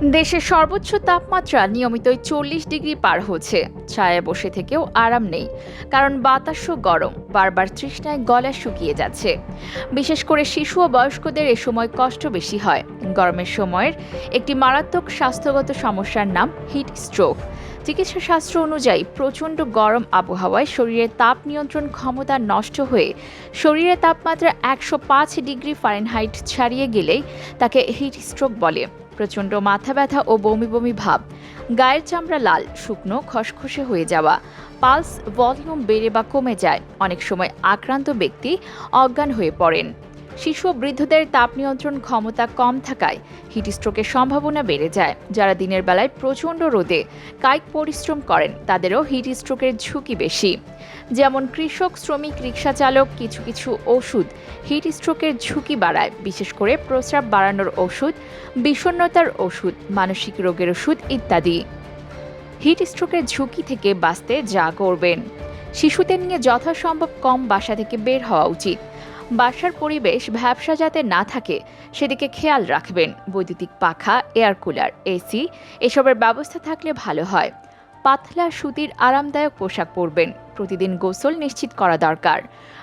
দেশের সর্বোচ্চ তাপমাত্রা নিয়মিতই চল্লিশ ডিগ্রি পার হচ্ছে। ছায়ায় বসে থেকেও আরাম নেই, কারণ বাতাসও গরম, বারবার তৃষ্ণায় গলা শুকিয়ে যাচ্ছে। বিশেষ করে শিশু ও বয়স্কদের এ সময় কষ্ট বেশি হয়। গরমের সময়ের একটি মারাত্মক স্বাস্থ্যগত সমস্যার নাম হিট স্ট্রোক। চিকিৎসা শাস্ত্র অনুযায়ী প্রচণ্ড গরম আবহাওয়ায় শরীরের তাপ নিয়ন্ত্রণ ক্ষমতা নষ্ট হয়ে শরীরের তাপমাত্রা একশো পাঁচ ডিগ্রি ফারেনহাইট ছাড়িয়ে গেলেই তাকে হিট স্ট্রোক বলে। প্রচণ্ড মাথা ব্যথা ও বমি বমি ভাব। গায়ের চামড়া লাল, শুকনো, খসখসে হয়ে যাওয়া। পালস ভলিউম বেড়ে বা কমে যায়। অনেক সময় আক্রান্ত ব্যক্তি অজ্ঞান হয়ে পড়েন। শিশু ও বৃদ্ধদের তাপ নিয়ন্ত্রণ ক্ষমতা কম থাকায় হিট স্ট্রোকের সম্ভাবনা বেড়ে যায়, যারা দিনের বেলায় প্রচণ্ড রোদে কায়িক পরিশ্রম করেন, তাদেরও হিট স্ট্রোকের ঝুঁকি বেশি। যেমন কৃষক, শ্রমিক, রিক্সা চালক, কিছু কিছু ওষুধ হিট স্ট্রোকের ঝুঁকি বাড়ায়, বিশেষ করে প্রস্রাব বাড়ানোর ওষুধ, বিষণ্ণতার ওষুধ, মানসিক রোগের ওষুধ ইত্যাদি। হিট স্ট্রোকের ঝুঁকি থেকে বাঁচতে যা করবেন। শিশুদের নিয়ে যথাসম্ভব কম বাসা থেকে বের হওয়া উচিত। বাসার পরিবেশ ভ্যাবসা যাতে না থাকে, সেদিকে খেয়াল রাখবেন। বৈদ্যুতিক পাখা, এয়ার কুলার, এসি, এসবের ব্যবস্থা থাকলে ভালো হয়। পাতলা সুতির আরামদায়ক পোশাক পরবেন। প্রতিদিন গোসল নিশ্চিত করা দরকার।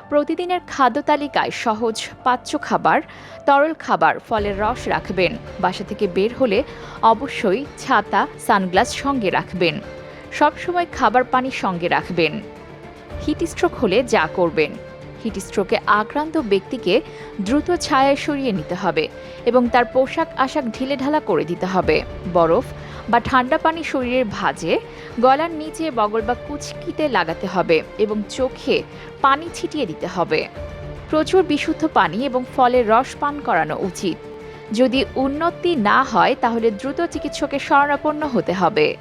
প্রতিদিনের খাদ্য তালিকায় সহজ পাচ্য খাবার, তরল খাবার, ফলের রস রাখবেন। বাসা থেকে বের হলে অবশ্যই ছাতা, সানগ্লাস সঙ্গে রাখবেন। সবসময় খাবার পানি সঙ্গে রাখবেন। হিট স্ট্রোক হলে যা করবেন। হিট স্ট্রোকে আক্রান্ত ব্যক্তিকে দ্রুত ছায়ায় সরিয়ে নিতে হবে এবং তার পোশাক আশাক ঢিলেঢালা করে দিতে হবে। বরফ বা ঠান্ডা পানি শরীরের ভাজে গলার নিচে বগল বা কুচকিতে লাগাতে হবে এবং চোখে পানি ছিটিয়ে দিতে হবে। প্রচুর বিশুদ্ধ পানি এবং ফলের রস পান করানো উচিত। যদি উন্নতি না হয় তাহলে দ্রুত চিকিৎসকের শরণাপন্ন হতে হবে।